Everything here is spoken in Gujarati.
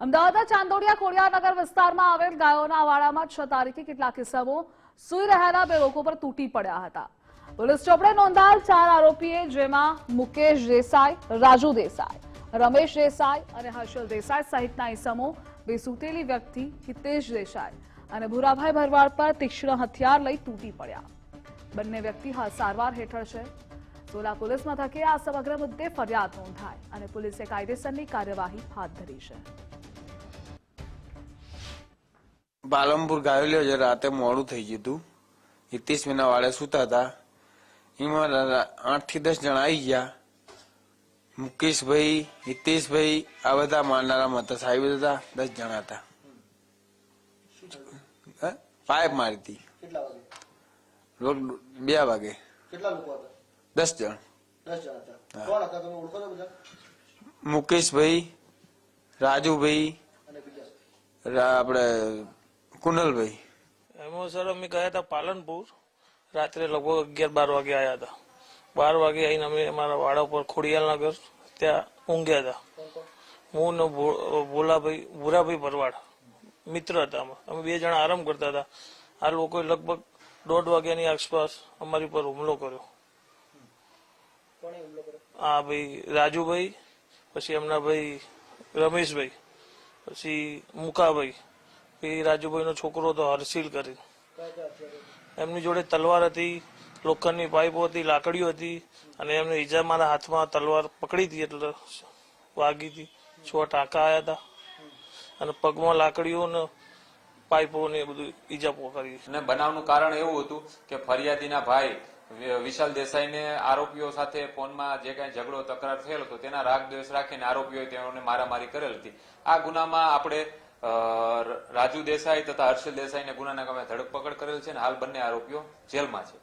અમદાવાદના ચાંદોડિયા ખોડિયારનગર વિસ્તારમાં આવેલ ગાયોના વાડામાં છ તારીખે કેટલાક કિસ્સામો સુઈ રહેલા બે લોકો પર તૂટી પડ્યા હતા. પોલીસ ચોપડે નોંધાયેલ ચાર આરોપીએ જેમાં મુકેશ દેસાઈ, રાજુ દેસાઈ, રમેશ દેસાઈ અને હર્ષલ દેસાઈ સહિતના ઇસમો બે સૂતેલી વ્યક્તિ હિતેશ દેસાઈ અને ભૂરાભાઈ ભરવાડ પર તીક્ષ્ણ હથિયાર લઈ તૂટી પડ્યા. બંને વ્યક્તિ હાલ સારવાર હેઠળ છે. સોલા પોલીસ મથકે આ સમગ્ર મુદ્દે ફરિયાદ નોંધાય અને પોલીસે કાયદેસરની કાર્યવાહી હાથ ધરી છે. પાલનપુર ગાયો છે રાતે મોડું થઈ ગયું હતું હિતીશ મહિના વાળે સૂતા હતા. એમાં આઠથી દસ જણા આવી ગયા. મુકેશભાઈ હિતેશભાઈ આ બધા મારનારા હતા સાહેબ હતા દસ જણા હતા? પાઇપ મારી હતી. બે વાગે. દસ જણ. મુકેશભાઈ રાજુભાઈ આપણે કુનલભાઈ. એમાં સર અમે ગયા હતા પાલનપુર. રાત્રે લગભગ અગિયાર બાર વાગે આવ્યા હતા. બાર વાગે આવીને અમે અમારા વાડા ઉપર ખોડિયાલનગર ત્યાં ઊંઘ્યા હતા. હું ને ભોલાભાઈ, ભૂરાભાઈ ભરવાડ મિત્ર હતા અમે. અમે બે જણા આરામ કરતા હતા. આ લોકોએ લગભગ દોઢ વાગ્યાની આસપાસ અમારી પર હુમલો કર્યો. આ ભાઈ રાજુભાઈ, પછી એમના ભાઈ રમેશભાઈ, પછી મુકાભાઈ. પછી રાજુભાઈનો છોકરો હતો હર્ષિલ કરી એમની જોડે તલવાર હતી, લોખંડની પાઇપો હતી, લાકડીઓ હતી અને એમને ઈજા મારા હાથમાં તલવાર પકડી હતી એટલે વાગી હતી. છ ટાંકા આવ્યા હતા અને પગમાં લાકડીઓ ને પાઇપો ને બધું ઈજા કરી અને બનાવનું કારણ એવું હતું કે ફરિયાદીના ભાઈ વિશાલ વિશાલ દેસાઈને આરોપીઓ સાથે ફોનમાં જે કઈ ઝઘડો, તકરાર થયેલ હતો, તેના રાગ દ્વેષ રાખીને આરોપીઓએ તેઓને મારામારી કરેલ હતી. આ ગુનામાં આપણે રાજુ દેસાઈ તથા હર્ષલ દેસાઈને ગુનાના કામે ધરપકડ કરેલ છે અને હાલ બંને આરોપીઓ જેલમાં છે.